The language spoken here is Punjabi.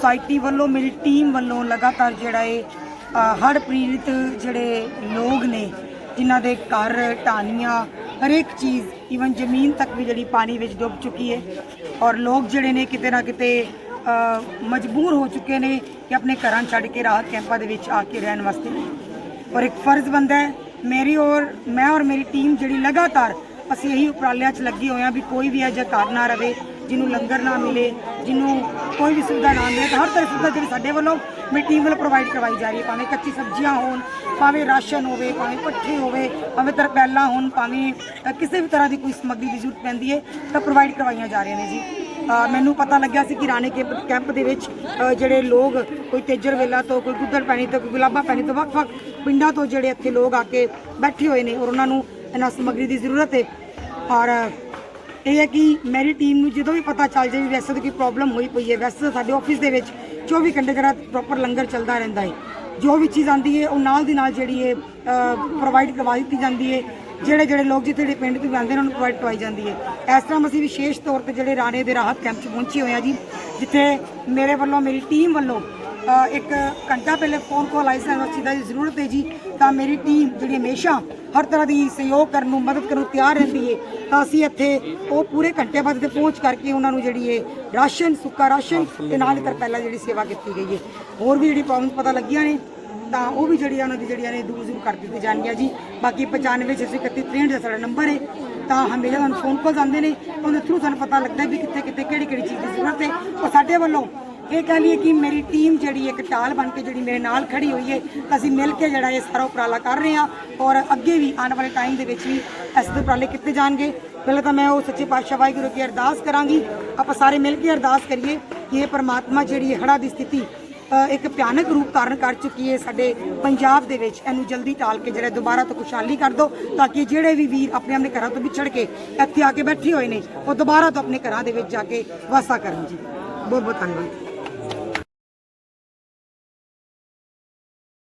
ਸੁਸਾਇਟੀ ਵੱਲੋਂ, ਮੇਰੀ ਟੀਮ ਵੱਲੋਂ ਲਗਾਤਾਰ ਜਿਹੜਾ ਇਹ ਹੜ ਪੀੜਿਤ ਜਿਹੜੇ ਲੋਕ ਨੇ, ਜਿਨ੍ਹਾਂ ਦੇ ਘਰ ਢਾਣੀਆਂ, ਹਰੇਕ ਚੀਜ਼ ਈਵਨ ਜ਼ਮੀਨ ਤੱਕ ਵੀ ਜਿਹੜੀ ਪਾਣੀ ਵਿੱਚ ਡੁੱਬ ਚੁੱਕੀ ਹੈ, ਔਰ ਲੋਕ ਜਿਹੜੇ ਨੇ ਕਿਤੇ ਨਾ ਕਿਤੇ ਮਜਬੂਰ ਹੋ ਚੁੱਕੇ ਨੇ ਕਿ ਆਪਣੇ ਘਰਾਂ ਛੱਡ ਕੇ ਰਾਹਤ ਕੈਂਪਾਂ ਦੇ ਵਿੱਚ ਆ ਕੇ ਰਹਿਣ ਵਾਸਤੇ। ਔਰ ਇੱਕ ਫਰਜ਼ ਬੰਦਾ ਹੈ, ਮੇਰੀ ਔਰ, ਮੈਂ ਔਰ ਮੇਰੀ ਟੀਮ ਜਿਹੜੀ ਲਗਾਤਾਰ ਅਸੀਂ ਇਹੀ ਉਪਰਾਲਿਆਂ 'ਚ ਲੱਗੇ ਹੋਏ ਹਾਂ ਵੀ ਕੋਈ ਵੀ ਅਜਿਹਾ ਘਰ ਨਾ ਰਵੇ ਜਿਹਨੂੰ ਲੰਗਰ ਨਾ ਮਿਲੇ, ਜਿਹਨੂੰ ਕੋਈ ਵੀ ਸੁਵਿਧਾ ਨਾ ਮਿਲੇ, ਤਾਂ ਹਰ ਤਰ੍ਹਾਂ ਦੀ ਸੁਵਿਧਾ ਜਿਹੜੀ ਸਾਡੇ ਵੱਲੋਂ ਮੇਰੀ ਟੀਮ ਵੱਲੋਂ ਪ੍ਰੋਵਾਈਡ ਕਰਵਾਈ ਜਾ ਰਹੀ ਹੈ। ਭਾਵੇਂ ਕੱਚੀ ਸਬਜ਼ੀਆਂ ਹੋਣ, ਭਾਵੇਂ ਰਾਸ਼ਨ ਹੋਵੇ, ਭਾਵੇਂ ਪੱਠੇ ਹੋਵੇ, ਭਾਵੇਂ ਤਰਪੈਲਾਂ ਹੋਣ, ਭਾਵੇਂ ਕਿਸੇ ਵੀ ਤਰ੍ਹਾਂ ਦੀ ਕੋਈ ਸਮੱਗਰੀ ਦੀ ਜ਼ਰੂਰਤ ਪੈਂਦੀ ਹੈ, ਤਾਂ ਪ੍ਰੋਵਾਈਡ ਕਰਵਾਈਆਂ ਜਾ ਰਹੀਆਂ ਨੇ ਜੀ। ਮੈਨੂੰ ਪਤਾ ਲੱਗਿਆ ਸੀ ਕਿ ਰਾਣੇ ਕੈਂਪ ਕੈਂਪ ਦੇ ਵਿੱਚ ਜਿਹੜੇ ਲੋਕ, ਕੋਈ ਤੇਜਰ ਵੇਲਾ ਤੋਂ, ਕੋਈ ਗੁੱਦਰ ਪੈਣੀ ਤੋਂ, ਕੋਈ ਗੁਲਾਬਾ ਪੈਣੀ ਤੋਂ, ਵੱਖ-ਵੱਖ ਪਿੰਡਾਂ ਤੋਂ ਜਿਹੜੇ ਇੱਥੇ ਲੋਕ ਆ ਕੇ ਬੈਠੇ ਹੋਏ ਨੇ ਔਰ ਉਹਨਾਂ ਨੂੰ ਇਹਨਾਂ ਸਮੱਗਰੀ ਦੀ ਜ਼ਰੂਰਤ ਹੈ। ਔਰ ਇਹ ਹੈ ਕਿ ਮੇਰੀ ਟੀਮ ਨੂੰ ਜਦੋਂ ਵੀ ਪਤਾ ਚੱਲ ਜਾਵੇ ਵੀ ਵੈਸੇ ਤਾਂ ਕੋਈ ਪ੍ਰੋਬਲਮ ਹੋਈ ਪਈ ਹੈ, ਵੈਸੇ ਤਾਂ ਸਾਡੇ ਆਫਿਸ ਦੇ ਵਿੱਚ 24 ਘੰਟੇ ਜਿਹੜਾ ਪ੍ਰੋਪਰ ਲੰਗਰ ਚੱਲਦਾ ਰਹਿੰਦਾ ਹੈ। ਜੋ ਵੀ ਚੀਜ਼ ਆਂਦੀ ਹੈ, ਉਹ ਨਾਲ ਦੀ ਨਾਲ ਜਿਹੜੀ ਹੈ ਪ੍ਰੋਵਾਈਡ ਕਰਵਾ ਦਿੱਤੀ ਜਾਂਦੀ ਹੈ। ਜਿਹੜੇ ਜਿਹੜੇ ਲੋਕ ਜਿੱਥੇ ਜਿਹੜੇ ਪਿੰਡ ਤੋਂ ਆਉਂਦੇ ਨੇ, ਉਹਨਾਂ ਨੂੰ ਪ੍ਰੋਵਾਈਡ ਕਰਵਾਈ ਜਾਂਦੀ ਹੈ। ਇਸ ਤਰ੍ਹਾਂ ਅਸੀਂ ਵਿਸ਼ੇਸ਼ ਤੌਰ ਤੇ ਜਿਹੜੇ ਰਾਣੇ ਦੇ ਰਾਹਤ ਕੈਂਪ 'ਚ ਪਹੁੰਚੇ ਹੋਏ ਆ ਜੀ, ਜਿੱਥੇ ਮੇਰੇ ਵੱਲੋਂ, ਮੇਰੀ ਟੀਮ ਵੱਲੋਂ ਇੱਕ ਘੰਟਾ ਪਹਿਲੇ ਫੋਨ ਕਾਲ ਆਈ ਸੀ ਉਸ ਦੀ ਜ਼ਰੂਰਤ ਹੈ ਜੀ। ਤਾਂ ਮੇਰੀ ਟੀਮ ਜਿਹੜੀ ਹਮੇਸ਼ਾ ਹਰ ਤਰ੍ਹਾਂ ਦੀ ਸਹਿਯੋਗ ਕਰਨ ਨੂੰ, ਮਦਦ ਕਰਨ ਨੂੰ ਤਿਆਰ ਰਹਿੰਦੀ ਹੈ। ਤਾਂ ਅਸੀਂ ਇੱਥੇ ਉਹ ਪੂਰੇ ਘੰਟੇ ਬਾਅਦ ਤੇ ਪਹੁੰਚ ਕਰਕੇ ਉਹਨਾਂ ਨੂੰ ਜਿਹੜੀ ਹੈ ਰਾਸ਼ਨ, ਸੁੱਕਾ ਰਾਸ਼ਨ ਤੇ ਨਾਲ ਹੀ ਪਹਿਲਾਂ ਜਿਹੜੀ ਸੇਵਾ ਕੀਤੀ ਗਈ ਹੈ। ਹੋਰ ਵੀ ਜਿਹੜੀ ਪ੍ਰੋਬਲਮ ਪਤਾ ਲੱਗੀਆਂ ਨੇ, ਤਾਂ ਉਹ ਵੀ ਜਿਹੜੀਆਂ ਉਹਨਾਂ ਦੀ ਜਿਹੜੀਆਂ ਨੇ ਦੂਰ ਦੂਰ ਕਰ ਦਿੱਤੀ ਜਾਣਗੀਆਂ ਜੀ। ਬਾਕੀ 95 631 63 ਦਾ ਸਾਡਾ ਨੰਬਰ ਹੈ। ਤਾਂ ਹਮੇਸ਼ਾ ਸਾਨੂੰ ਫੋਨ ਕਾਲ ਆਉਂਦੇ ਨੇ, ਉਹਦੇ ਥਰੂ ਸਾਨੂੰ ਪਤਾ ਲੱਗਦਾ ਵੀ ਕਿੱਥੇ ਕਿੱਥੇ ਕਿਹੜੀ ਕਿਹੜੀ ਚੀਜ਼ ਦੀ ਜ਼ਰੂਰਤ ਹੈ। ਔਰ ਸਾਡੇ ਵੱਲੋਂ ਇਹ ਕਹਿ ਲਈਏ ਕਿ ਮੇਰੀ ਟੀਮ ਜਿਹੜੀ ਇੱਕ ਟਾਲ ਬਣ ਕੇ ਜਿਹੜੀ ਮੇਰੇ ਨਾਲ ਖੜੀ ਹੋਈ ਹੈ, ਅਸੀਂ ਮਿਲ ਕੇ ਜਿਹੜਾ ਇਹ ਸਾਰਾ ਉਪਰਾਲਾ ਕਰ ਰਹੇ ਹਾਂ ਔਰ ਅੱਗੇ ਵੀ ਆਉਣ ਵਾਲੇ ਟਾਈਮ ਦੇ ਵਿੱਚ ਵੀ ਇਸ ਦੇ ਉਪਰਾਲੇ ਕੀਤੇ ਜਾਣਗੇ। ਪਹਿਲਾਂ ਤਾਂ ਮੈਂ ਉਹ ਸੱਚੇ ਪਾਤਸ਼ਾਹ ਵਾਹਿਗੁਰੂ ਕੀ ਅਰਦਾਸ ਕਰਾਂਗੀ। ਆਪਾਂ ਸਾਰੇ ਮਿਲ ਕੇ ਅਰਦਾਸ ਕਰੀਏ ਕਿ ਇਹ ਪਰਮਾਤਮਾ ਜਿਹੜੀ ਹੜਾ ਦੀ ਸਥਿਤੀ ਇੱਕ ਭਿਆਨਕ ਰੂਪ ਧਾਰਨ ਕਰ ਚੁੱਕੀ ਹੈ ਸਾਡੇ ਪੰਜਾਬ ਦੇ ਵਿੱਚ। ਇਹਨੂੰ ਜਲਦੀ ਟਾਲ ਕੇ ਜਿਹੜਾ ਦੁਬਾਰਾ ਤੋਂ ਖੁਸ਼ਹਾਲੀ ਕਰ ਦੋ ਤਾਂ ਕਿ ਜਿਹੜੇ ਵੀ ਵੀਰ ਆਪਣੇ ਆਪਣੇ ਘਰਾਂ ਤੋਂ ਵਿਛੜ ਕੇ ਇੱਥੇ ਆ ਕੇ ਬੈਠੇ ਹੋਏ ਨੇ, ਉਹ ਦੁਬਾਰਾ ਤੋਂ ਆਪਣੇ ਘਰਾਂ ਦੇ ਵਿੱਚ ਜਾ ਕੇ ਵਾਸਾ ਕਰਨ ਜੀ। ਬਹੁਤ ਬਹੁਤ ਧੰਨਵਾਦ।